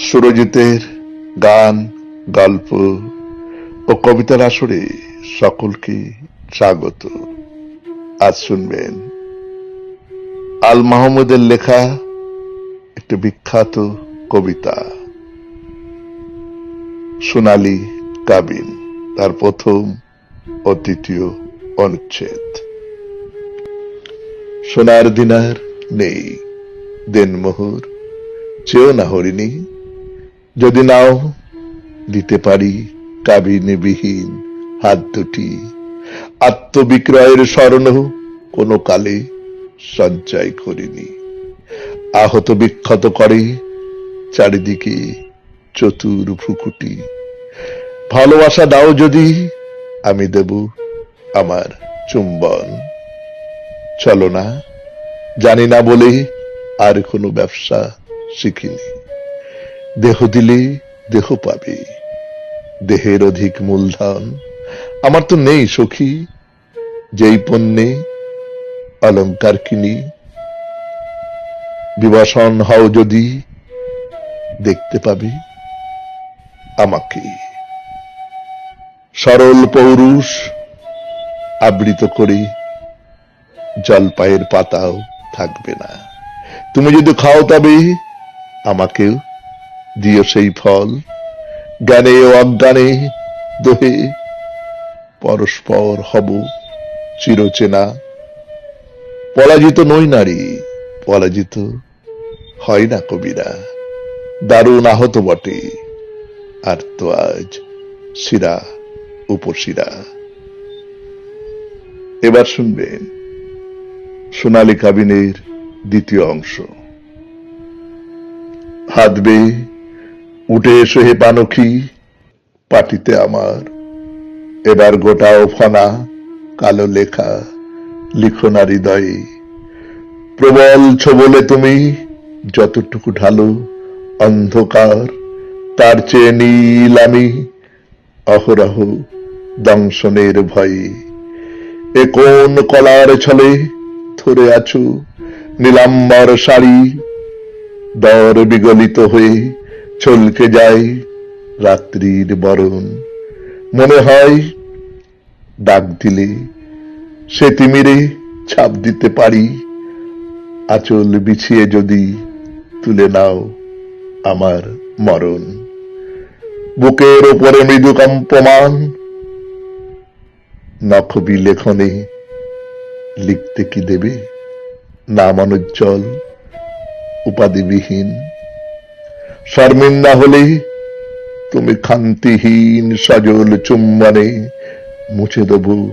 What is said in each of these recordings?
সুরজিতের গান, গল্প ও কবিতার আসরে সকলকে স্বাগত। আজ শুনবেন আল মাহমুদের লেখা একটি বিখ্যাত কবিতা। সোনালি কাবিন, তার প্রথম ও তৃতীয় অনুচ্ছেদ। সোনার দিনার নেই, দেনমোহর, চেয়েও না হরিণী যদি নাও দিতে পারি কাবিনীবিহীন হাত দুটি, আত্মবিক্রয়ের স্মরণ কোনো কালে সঞ্চয় করিনি। আহত বিক্ষত করে চারিদিকে চতুর ভ্রুকুটি। ভালোবাসা দাও যদি, আমি দেব আমার চুম্বন। চলো না, জানি না বলে আর কোনো ব্যবসা শিখিনি। দেহ দিলে, দেহ পাবে। দেহের অধিক মূলধন আমার তো নেই, সখী। যেই পণ্যে অলংকার কিনি, বিবাসন হও যদি দেখতে পাবে আমাকে। সরল পৌরুষ আবৃত করে, জলপাইয়ের পাতাও থাকবে না। তুমি যদি খাও তবে আমাকেও দিও সেই ফল। জ্ঞানে ও অজ্ঞানে দোহে পরস্পর হব চিরচেনা। পরাজিত নই নারী, পরাজিত হয় না কবিরা। দারুণ আহত বটে, আর তো আজ শিরা উপশিরা। এবার শুনবেন সোনালী কাবিনের দ্বিতীয় অংশ। হাত বেয়ে উঠে এসো হে পানখি পাটিতে আমার। এবার গোটাও ফনা, কালো লেখা, লিখো না হৃদয়ে। প্রবল ছবলে তুমি যতটুকু ঢালো অন্ধকার, তার চেয়ে নীল আমি অহরহ দংশনের ভয়ে। এ কোন কলার ছলে ধরে আছো, নীলাম্বর শাড়ি দর বিগলিত হয়ে চলকে যায় রাত্রির বরণ। মনে হয় ডাক দিলে সে তিমিরে ছাপ দিতে পারি। আচল বিছিয়ে যদি তুলে নাও আমার মরণ। বুকের ওপরে মৃদু কম্পমান। নখবি লেখনে লিখতে কি দেবে? নাম অনুজ্জ্বল, উপাধিবিহীন। শর্মিন্দা হলে তুমি খান্তিহীন সজল চুম্বনে মুছে দেব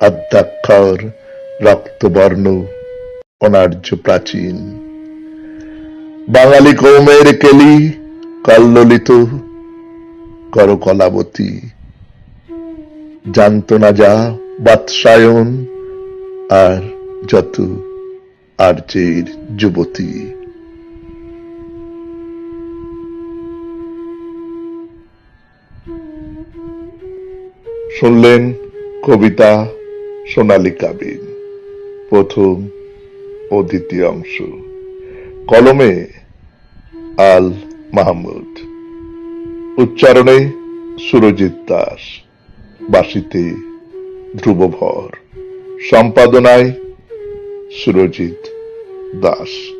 আদ্যাক্ষর রক্তবর্ণ অনার্য প্রাচীন। বাঙালি কৌমের কেলি কল্লিত কর কলাবতী। জানত না যা বাৎসায়ন আর যত আর্যের যুবতী। শুনলেন কবিতা সোনালী কাবিন, প্রথম ও দ্বিতীয় অংশ। কলমে আল মাহমুদ। উচ্চারণে সুরজিৎ দাস। বাসিতে ধ্রুবভর। সম্পাদনায় সুরজিৎ দাস।